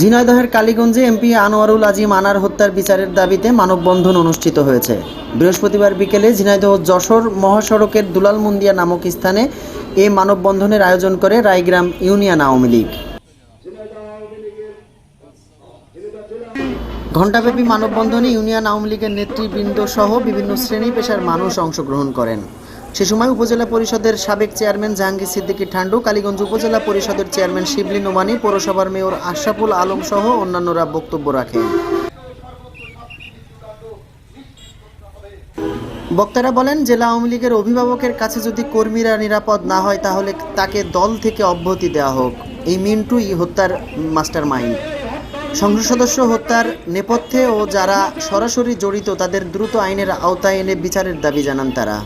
ঝিনাইদহের কালীগঞ্জে এমপি আনোয়ারুল আজিম আনার হত্যার বিচারের দাবিতে মানববন্ধন অনুষ্ঠিত হয়েছে। বৃহস্পতিবার বিকেলে ঝিনাইদহ যশোর মহাসড়কের দুলালমুন্দিয়া নামক স্থানে এই মানববন্ধনের আয়োজন করে রায়গ্রাম ইউনিয়ন আওয়ামী লীগ। ঘণ্টাব্যাপী মানববন্ধনে ইউনিয়ন আওয়ামী লীগের নেতৃবৃন্দ সহ বিভিন্ন শ্রেণি পেশার মানুষ অংশগ্রহণ করেন। সে সময় উপজেলা পরিষদের সাবেক চেয়ারম্যান জাহাঙ্গীর সিদ্দিকী ঠান্ডু কালীগঞ্জ উপজেলা পরিষদের চেয়ারম্যান শিবলি নোমানি, পৌরসভার মেয়র আশরাফুল আলম সহ অন্যান্যরা বক্তব্য রাখেন। বক্তারা বলেন, জেলা আওয়ামী লীগের অভিভাবকের কাছে যদি কর্মীরা নিরাপদ না হয়, তাহলে তাকে দল থেকে অব্যাহতি দেওয়া হোক। এই মিন্টুই হত্যার মাস্টার মাইন্ড সংসদ সদস্য হত্যার নেপথ্যে ও যারা সরাসরি জড়িত, তাদের দ্রুত আইনের আওতায় এনে বিচারের দাবি জানান তারা।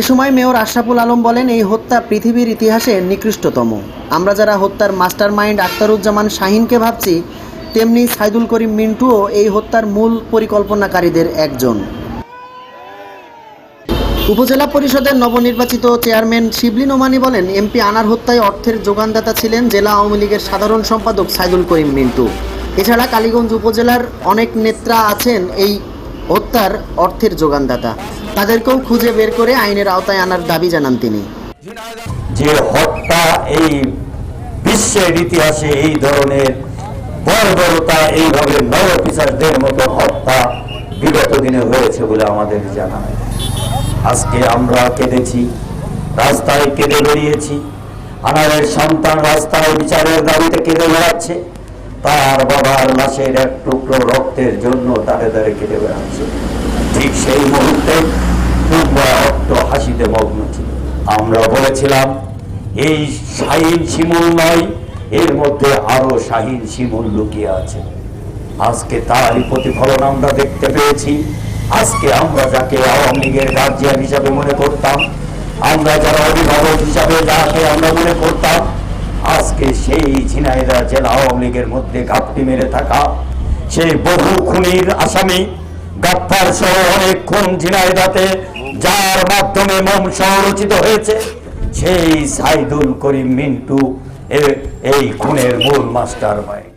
এ সময় মেয়র আশরাফুল আলম বলেন, এই হত্যা পৃথিবীর ইতিহাসে নিকৃষ্টতম। আমরা যারা হত্যার মাস্টার মাইন্ড আখতারুজ্জামান শাহিনকে ভাবছি, তেমনি সাইদুল করিম মিন্টুও এই হত্যার মূল পরিকল্পনাকারীদের একজন। উপজেলা পরিষদের নবনির্বাচিত চেয়ারম্যান শিবলি নোমানি বলেন, এমপি আনার হত্যায় অর্থের যোগানদাতা ছিলেন জেলা আওয়ামী লীগের সাধারণ সম্পাদক সাইদুল করিম মিন্টু। এছাড়া কালীগঞ্জ উপজেলার অনেক নেত্রা আছেন এই হত্যার অর্থের যোগানদাতা। তাদেরকেও খুঁজে বের করে আইনের আওতায় আনার দাবি জানান তিনি। যে হত্যা এই বিশ্বের ইতিহাসে এই ধরনের বর্বরতা, এইভাবে নরপিসারদের মতো হত্যা বিগত দিনে হয়েছে বলে আমাদের জানা আজকে আমরা কেঁদেছি, রাস্তায় কেঁদে বেরিয়েছি, আনারের সন্তান রাস্তায় বিচারের দাবিতে কেঁদে বেড়াচ্ছে, তার বাবার লাশের এক টুকরো রক্তের জন্য তারে তারে কেঁদে বেড়াচ্ছে। ঠিক সেই মুহূর্তে রক্ত হাসিতে মগ্ন ছিল আমরা বলেছিলাম, এই শাহিন শিমুল নয়, এর মধ্যে আরও শাহিন শিমুল লুকিয়ে আছে। আজকে তারই প্রতিফলন আমরা দেখতে পেয়েছি। আজকে আমরা যাকে আওয়ামী লীগের গার্জিয়ান হিসাবে মনে করতাম, আমরা যারা অভিভাবক হিসাবে যাকে আমরা মনে করতাম, আজকে সেই ঝিনাইদা জেলা আওয়ামী লীগের মধ্যে ঘাপটি মেরে থাকা সেই বহু খুনির আসামি, গাপ্পার সহ অনেক খুন ঝিনাইদাতে যার মাধ্যমে মম সংরচিত হয়েছে সেই সাইদুল করিম মিন্টু এই খুনের মূল মাস্টার মাইন্ড